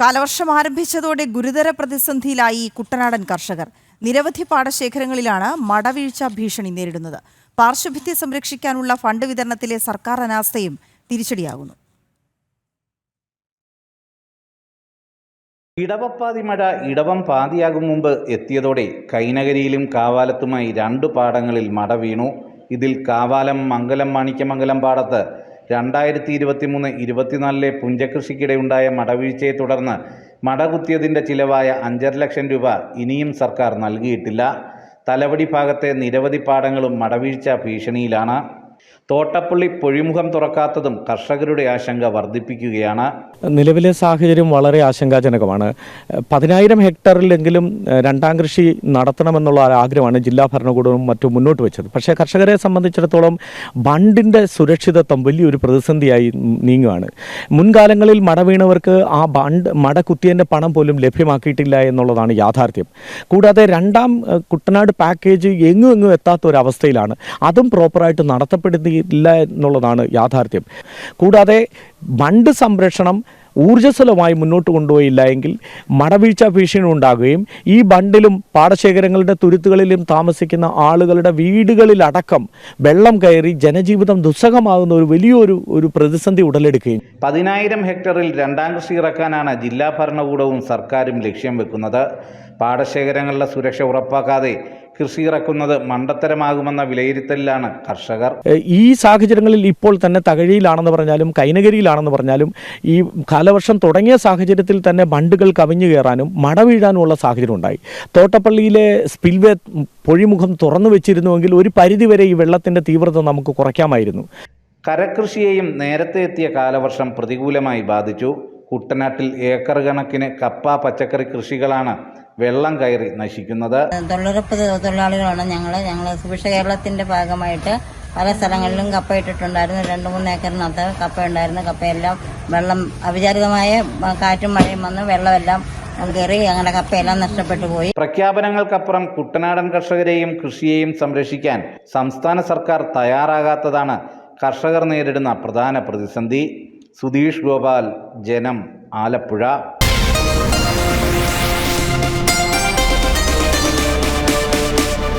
കാലവർഷം ആരംഭിച്ചതോടെ ഗുരുതര പ്രതിസന്ധിയിലായി കുട്ടനാടൻ കർഷകർ. നിരവധി പാടശേഖരങ്ങളിലാണ് മടവീഴ്ച ഭീഷണി നേരിടുന്നത്. പാർശ്വഭിത്തി സംരക്ഷിക്കാനുള്ള ഫണ്ട് വിതരണത്തിലെ സർക്കാർ അനാസ്ഥയും തിരിച്ചടിയാകുന്നു. ഇടവപ്പാതി മഴ ഇടവം പാതിയാകും മുമ്പ് എത്തിയതോടെ കൈനകരിയിലും കാവാലത്തുമായി രണ്ടു പാടങ്ങളിൽ മട വീണു. ഇതിൽ കാവാലം മംഗലം മാണിക്യമംഗലം പാടത്ത് രണ്ടായിരത്തി ഇരുപത്തി മൂന്ന് ഇരുപത്തിനാലിലെ പുഞ്ചകൃഷിക്കിടെയുണ്ടായ മടവീഴ്ചയെ തുടർന്ന് മടകുത്തിയതിന്റെ ചിലവായ അഞ്ചര ലക്ഷം രൂപ ഇനിയും സർക്കാർ നൽകിയിട്ടില്ല. തലവടി ഭാഗത്തെ നിരവധി പാടങ്ങളും മടവീഴ്ച ഭീഷണിയിലാണ്. തോട്ടപ്പള്ളി പൊഴിമുഖം തുറക്കാത്തതും കർഷകരുടെ ആശങ്ക വർദ്ധിപ്പിക്കുകയാണ്. നിലവിലെ സാഹചര്യം വളരെ ആശങ്കാജനകമാണ്. പതിനായിരം ഹെക്ടറിലെങ്കിലും രണ്ടാം കൃഷി നടത്തണമെന്നുള്ള ആഗ്രഹമാണ് ജില്ലാ ഭരണകൂടവും മറ്റും മുന്നോട്ട് വെച്ചത്. പക്ഷേ കർഷകരെ സംബന്ധിച്ചിടത്തോളം ബണ്ടിന്റെ സുരക്ഷിതത്വം വലിയൊരു പ്രതിസന്ധിയായി നീങ്ങുകയാണ്. മുൻകാലങ്ങളിൽ മട വീണവർക്ക് ആ ബണ്ട് മട കുത്തിയതിന്റെ പണം പോലും ലഭ്യമാക്കിയിട്ടില്ല എന്നുള്ളതാണ് യാഥാർത്ഥ്യം. കൂടാതെ രണ്ടാം കുട്ടനാട് പാക്കേജ് എങ്ങും എങ്ങും എത്താത്ത ഒരു അവസ്ഥയിലാണ് അതും പ്രോപ്പറായിട്ട് നടത്തപ്പെടുന്നില്ല എന്നുള്ളതാണ് യാഥാർത്ഥ്യം. കൂടാതെ ബണ്ട് സംരക്ഷണം ഊർജസ്വലമായി മുന്നോട്ട് കൊണ്ടുപോയില്ല എങ്കിൽ മടവീഴ്ച ഭീഷണി ഉണ്ടാകുകയും ഈ ബണ്ടിലും പാടശേഖരങ്ങളുടെ തുരുത്തുകളിലും താമസിക്കുന്ന ആളുകളുടെ വീടുകളിലടക്കം വെള്ളം കയറി ജനജീവിതം ദുസ്സഹമാകുന്ന ഒരു വലിയൊരു ഒരു പ്രതിസന്ധി ഉടലെടുക്കുകയും പതിനായിരം ഹെക്ടറിൽ രണ്ടാം കൃഷി ഇറക്കാനാണ് ജില്ലാ ഭരണകൂടവും സർക്കാരും ലക്ഷ്യം വെക്കുന്നത്. പാടശേഖരങ്ങളുടെ സുരക്ഷ ഉറപ്പാക്കാതെ കൃഷി ഇറക്കുന്നത് മണ്ടത്തരമാകുമെന്ന വിലയിരുത്തലിലാണ് കർഷകർ. ഈ സാഹചര്യങ്ങളിൽ ഇപ്പോൾ തന്നെ തകഴിയിലാണെന്ന് പറഞ്ഞാലും കൈനകരിയിലാണെന്ന് പറഞ്ഞാലും ഈ കാലവർഷം തുടങ്ങിയ സാഹചര്യത്തിൽ തന്നെ ബണ്ടുകൾ കവിഞ്ഞു കയറാനും മട വീഴാനുമുള്ള സാഹചര്യം ഉണ്ടായി തോട്ടപ്പള്ളിയിലെ സ്പിൽവേ പൊഴിമുഖം തുറന്നു വെച്ചിരുന്നുവെങ്കിൽ ഒരു പരിധിവരെ ഈ വെള്ളത്തിന്റെ തീവ്രത നമുക്ക് കുറയ്ക്കാമായിരുന്നു. കരകൃഷിയെയും നേരത്തെ എത്തിയ കാലവർഷം പ്രതികൂലമായി ബാധിച്ചു. കുട്ടനാട്ടിൽ ഏക്കർ കണക്കിന് കപ്പ പച്ചക്കറി കൃഷികളാണ് വെള്ളം കയറി നശിക്കുന്നത്. തൊഴിലുറപ്പ് തൊഴിലാളികളാണ് ഞങ്ങൾ ഞങ്ങൾ സുഭിക്ഷ കേരളത്തിന്റെ ഭാഗമായിട്ട് പല സ്ഥലങ്ങളിലും കപ്പ ഇട്ടിട്ടുണ്ടായിരുന്നു. രണ്ട് മൂന്ന് ഏക്കറിനകത്ത് കപ്പ ഉണ്ടായിരുന്നു. കപ്പയെല്ലാം വെള്ളം അവിചാരിതമായ കാറ്റും മഴയും വന്ന് വെള്ളമെല്ലാം കയറി ഞങ്ങളുടെ കപ്പയെല്ലാം നഷ്ടപ്പെട്ടു പോയി. പ്രഖ്യാപനങ്ങൾക്കപ്പുറം കുട്ടനാടൻ കർഷകരെയും കൃഷിയെയും സംരക്ഷിക്കാൻ സംസ്ഥാന സർക്കാർ തയ്യാറാകാത്തതാണ് കർഷകർ നേരിടുന്ന പ്രധാന പ്രതിസന്ധി. സുധീഷ് ഗോപാൽ ജനം ആലപ്പുഴ.